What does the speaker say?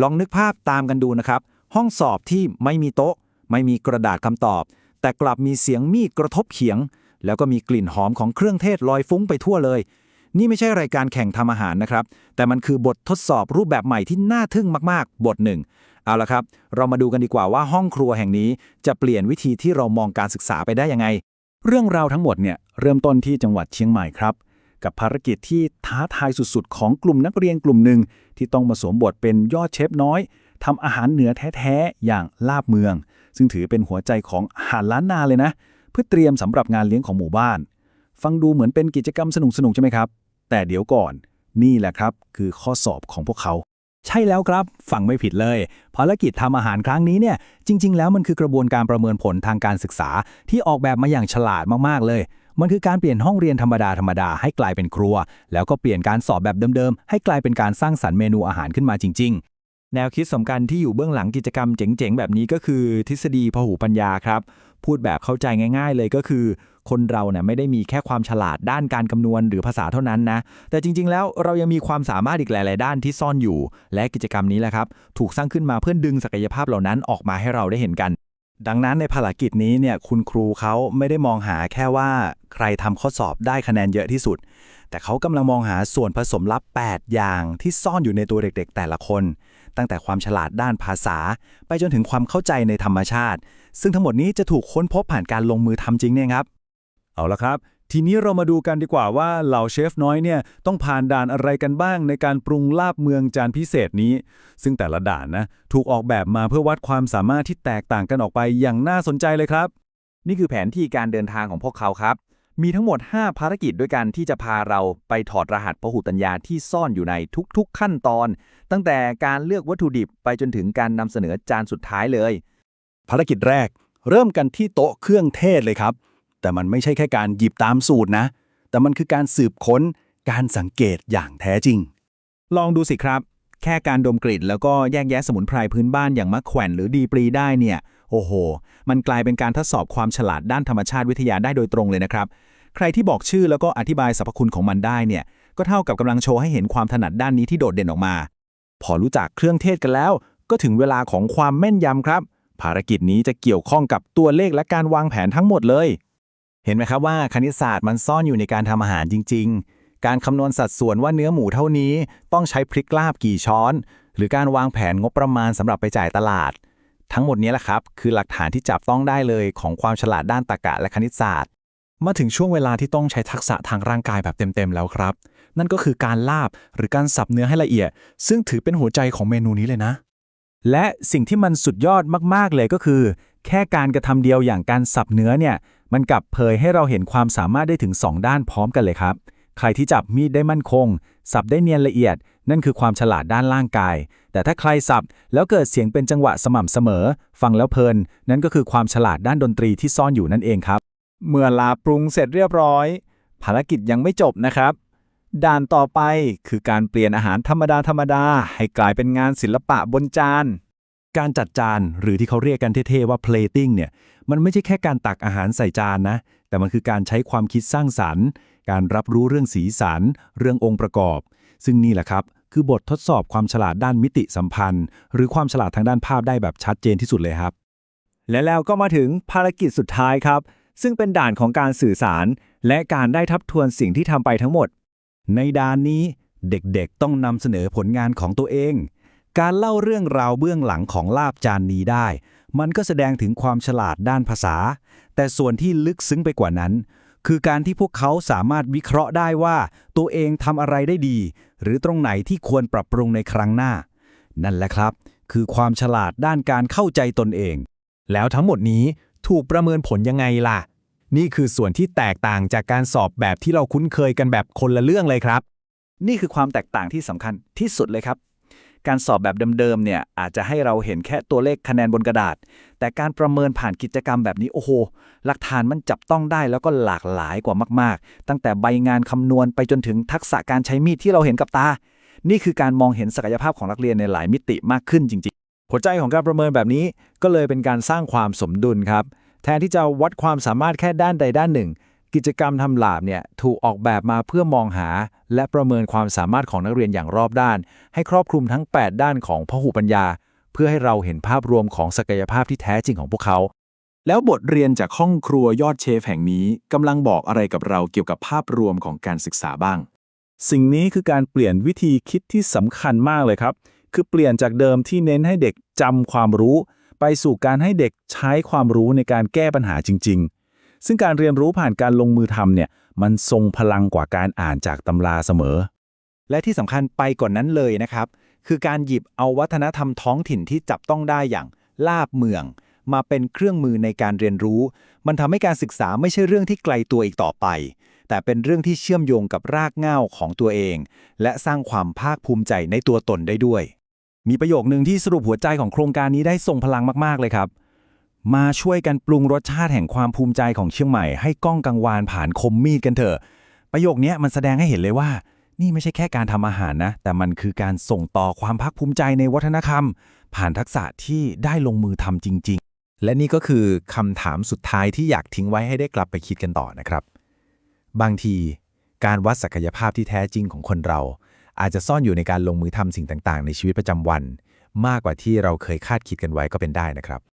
ลองนึกภาพตามกันดูนะครับ ห้องสอบที่ไม่มีโต๊ะ ไม่มีกระดาษคำตอบ แต่กลับมีเสียงมีดกระทบเขียง แล้วก็มีกลิ่นหอมของเครื่องเทศลอยฟุ้งไปทั่วเลย นี่ไม่ใช่รายการแข่งทำอาหารนะครับ แต่มันคือบททดสอบรูปแบบใหม่ที่น่าทึ่งมากๆ บทหนึ่งเอาละครับ เรามาดูกันดีกว่าว่าห้องครัวแห่งนี้จะเปลี่ยนวิธีที่เรามองการศึกษาไปได้ยังไง เรื่องราวทั้งหมดเนี่ยเริ่มต้นที่จังหวัดเชียงใหม่ครับ กับภารกิจที่ท้าทายสุดๆ ของกลุ่มนักเรียนกลุ่มหนึ่งที่ต้องมาสวมบทเป็นยอดเชฟน้อยทำอาหารเหนือแท้ๆ อย่างลาบเมือง ซึ่งถือเป็นหัวใจของอาหารล้านนาเลยนะ เพื่อเตรียมสำหรับงานเลี้ยงของหมู่บ้าน ฟังดูเหมือนเป็นกิจกรรมสนุกๆ ใช่ไหมครับ แต่เดี๋ยวก่อน นี่แหละครับ คือข้อสอบของพวกเขาใช่แล้วครับ ฟังไม่ผิดเลย ภารกิจทำอาหารครั้งนี้เนี่ย จริง ๆ แล้วมันคือกระบวนการประเมินผลทางการศึกษาที่ออกแบบมาอย่างฉลาดมาก ๆ เลย มันคือการเปลี่ยนห้องเรียนธรรมดาธรรมดาให้กลายเป็นครัว แล้วก็เปลี่ยนการสอบแบบเดิมๆ ให้กลายเป็นการสร้างสรรค์เมนูอาหารขึ้นมาจริง ๆ แนวคิดสำคัญที่อยู่เบื้องหลังกิจกรรมเจ๋งๆ แบบนี้ก็คือทฤษฎีพหูปัญญาครับ พูดแบบเข้าใจง่าย ๆ เลยก็คือ คนเราเนี่ยไม่ได้มีแค่ความฉลาดด้านการคำนวณหรือภาษาเท่านั้นนะ แต่จริงๆ แล้วเรายังมีความสามารถอีกหลาย ๆ ด้านที่ซ่อนอยู่ และกิจกรรมนี้แหละครับ ถูกสร้างขึ้นมาเพื่อดึงศักยภาพเหล่านั้นออกมาให้เราได้เห็นกัน ดังนั้นในภารกิจนี้เนี่ยคุณครูเขาไม่ได้มองหาแค่ว่าใครทำข้อสอบได้คะแนนเยอะที่สุด แต่เขากำลังมองหาส่วนผสมลับ 8 อย่างที่ซ่อนอยู่ในตัวเด็กๆ แต่ละคน ตั้งแต่ความฉลาดด้านภาษา ไปจนถึงความเข้าใจในธรรมชาติ ซึ่งทั้งหมดนี้จะถูกค้นพบผ่านการลงมือทำจริงเนี่ยครับ เอาละครับ ทีนี้เรามาดูกันดีกว่าว่าเหล่าเชฟน้อยเนี่ยต้องผ่านด่านอะไรกันบ้างในการปรุงลาบเมืองจานพิเศษนี้ ซึ่งแต่ละด่านนะถูกออกแบบมาเพื่อวัดความสามารถที่แตกต่างกันออกไปอย่างน่าสนใจเลยครับ นี่คือแผนที่การเดินทางของพวกเขาครับ มีทั้งหมด 5 ภารกิจด้วยกันที่จะพาเราไปถอดรหัสพหุตัญญาที่ซ่อนอยู่ในทุกๆขั้นตอน ตั้งแต่การเลือกวัตถุดิบไปจนถึงการนำเสนอจานสุดท้ายเลย ภารกิจแรก เริ่มกันที่โต๊ะเครื่องเทศเลยครับ แต่มันไม่ใช่แค่การหยิบตามสูตรนะ แต่มันคือการสืบค้น การสังเกตอย่างแท้จริง ลองดูสิครับ แค่การดมกลิ่นแล้วก็แยกแยะสมุนไพรพื้นบ้านอย่างมะแขวนหรือดีปรีได้เนี่ย โอ้โห มันกลายเป็นการทดสอบความฉลาดด้านธรรมชาติวิทยาได้โดยตรงเลยนะครับ ใครที่บอกชื่อแล้วก็อธิบายสรรพคุณของมันได้เนี่ย ก็เท่ากับกำลังโชว์ให้เห็นความถนัดด้านนี้ที่โดดเด่นออกมา พอรู้จักเครื่องเทศกันแล้ว ก็ถึงเวลาของความแม่นยำครับ ภารกิจนี้จะเกี่ยวข้องกับตัวเลขและการวางแผนทั้งหมดเลย เห็นไหมครับว่าคณิตศาสตร์มันซ่อนอยู่ในการทำอาหารจริง ๆ การคำนวณสัดส่วนว่าเนื้อหมูเท่านี้ต้องใช้พริกลาบกี่ช้อน หรือการวางแผนงบประมาณสำหรับไปจ่ายตลาด ทั้งหมดนี้แหละครับ คือหลักฐานที่จับต้องได้เลยของความฉลาดด้านตรรกะและคณิตศาสตร์ มาถึงช่วงเวลาที่ต้องใช้ทักษะทางร่างกายแบบเต็มๆแล้วครับ นั่นก็คือการลาบหรือการสับเนื้อให้ละเอียด ซึ่งถือเป็นหัวใจของเมนูนี้เลยนะ และสิ่งที่มันสุดยอดมากๆเลยก็คือ แค่การกระทำเดียวอย่างการสับเนื้อเนี่ย มันกลับเผยให้เราเห็นความสามารถได้ถึง 2 ด้านพร้อมกันเลยครับ ใครที่จับมีดได้มั่นคง สับได้เนียนละเอียด นั่นคือความฉลาดด้านร่างกาย แต่ถ้าใครสับแล้วเกิดเสียงเป็นจังหวะสม่ำเสมอ ฟังแล้วเพลิน นั่นก็คือความฉลาดด้านดนตรีที่ซ่อนอยู่นั่นเองครับ เมื่อลาปรุงเสร็จเรียบร้อย ภารกิจยังไม่จบนะครับ ด่านต่อไปคือการเปลี่ยนอาหารธรรมดาธรรมดาให้กลายเป็นงานศิลปะบนจาน การจัดจานหรือที่เขาเรียกกันเท่ๆว่า plating เนี่ยมันไม่ใช่แค่การตักอาหารใส่จานนะ แต่มันคือการใช้ความคิดสร้างสรรค์ การรับรู้เรื่องสีสัน เรื่ององค์ประกอบ ซึ่งนี่แหละครับ คือบททดสอบความฉลาดด้านมิติสัมพันธ์ หรือความฉลาดทางด้านภาพได้แบบชัดเจนที่สุดเลยครับ และแล้วก็มาถึงภารกิจสุดท้ายครับ ซึ่งเป็นด่านของการสื่อสาร และการได้ทับทวนสิ่งที่ทำไปทั้งหมด ในด้านนี้เด็กๆต้องนำเสนอผลงานของตัวเอง การเล่าเรื่องราวเบื้องหลังของลาบจานนี้ได้ มันก็แสดงถึงความฉลาดด้านภาษา แต่ส่วนที่ลึกซึ้งไปกว่านั้น คือการที่พวกเขาสามารถวิเคราะห์ได้ว่า ตัวเองทำอะไรได้ดี หรือตรงไหนที่ควรปรับปรุงในครั้งหน้า นั่นแหละครับ คือความฉลาดด้านการเข้าใจตนเอง แล้วทั้งหมดนี้ถูกประเมินผลยังไงล่ะ นี่คือส่วนที่แตกต่างจากการสอบแบบที่เราคุ้นเคยกันแบบคนละเรื่องเลยครับ นี่คือความแตกต่างที่สำคัญที่สุดเลยครับ การสอบแบบเดิมๆเนี่ยอาจจะให้เราเห็นแค่ตัวเลขคะแนนบนกระดาษ แต่การประเมินผ่านกิจกรรมแบบนี้โอ้โห หลักฐานมันจับต้องได้แล้วก็หลากหลายกว่ามากๆ ตั้งแต่ใบงานคำนวณไปจนถึงทักษะการใช้มีดที่เราเห็นกับตา นี่คือการมองเห็นศักยภาพของนักเรียนในหลายมิติมากขึ้นจริงๆ หัวใจของการประเมินแบบนี้ก็เลยเป็นการสร้างความสมดุลครับ แทนที่จะวัดความสามารถแค่ด้านใดด้านหนึ่ง กิจกรรมทำลาบเนี่ยถูกออกแบบมาเพื่อมองหา และประเมินความสามารถของนักเรียนอย่างรอบด้าน ให้ครอบคลุมทั้ง 8 ด้านของพหุปัญญา เพื่อให้เราเห็นภาพรวมของศักยภาพที่แท้จริงของพวกเขา แล้วบทเรียนจากห้องครัวยอดเชฟแห่งนี้กำลังบอกอะไรกับเราเกี่ยวกับภาพรวมของการศึกษาบ้าง สิ่งนี้คือการเปลี่ยนวิธีคิดที่สำคัญมากเลยครับ คือเปลี่ยนจากเดิมที่เน้นให้เด็กจำความรู้ ไปสู่การให้เด็กใช้ความรู้ในการแก้ปัญหาจริง ๆ ซึ่งการเรียนรู้ผ่านการลงมือทำเนี่ยมันทรงพลังกว่าการอ่านจากตำราเสมอ และที่สำคัญไปกว่านนั้นเลยนะครับ คือการหยิบเอาวัฒนธรรมท้องถิ่นที่จับต้องได้อย่างลาบเมือง มาเป็นเครื่องมือในการเรียนรู้ มันทำให้การศึกษาไม่ใช่เรื่องที่ไกลตัวอีกต่อไป แต่เป็นเรื่องที่เชื่อมโยงกับรากเหง้าของตัวเอง และสร้างความภาคภูมิใจในตัวตนได้ด้วย มีประโยคหนึ่งที่สรุปหัวใจของโครงการนี้ได้ทรงพลังมากๆเลยครับ มาช่วยกันปรุงรสชาติแห่งความภูมิใจของเชียงใหม่ให้ก้องกังวานผ่านคมมีดกันเถอะ ประโยคนี้มันแสดงให้เห็นเลยว่า นี่ไม่ใช่แค่การทำอาหารนะ แต่มันคือการส่งต่อความภาคภูมิใจในวัฒนธรรม ผ่านทักษะที่ได้ลงมือทำจริง ๆ และนี่ก็คือคำถามสุดท้ายที่อยากทิ้งไว้ให้ได้กลับไปคิดกันต่อนะครับ บางทีการวัดศักยภาพที่แท้จริงของคนเรา อาจจะซ่อนอยู่ในการลงมือทำสิ่งต่าง ๆ ในชีวิตประจำวัน มากกว่าที่เราเคยคาดคิดกันไว้ก็เป็นได้นะครับ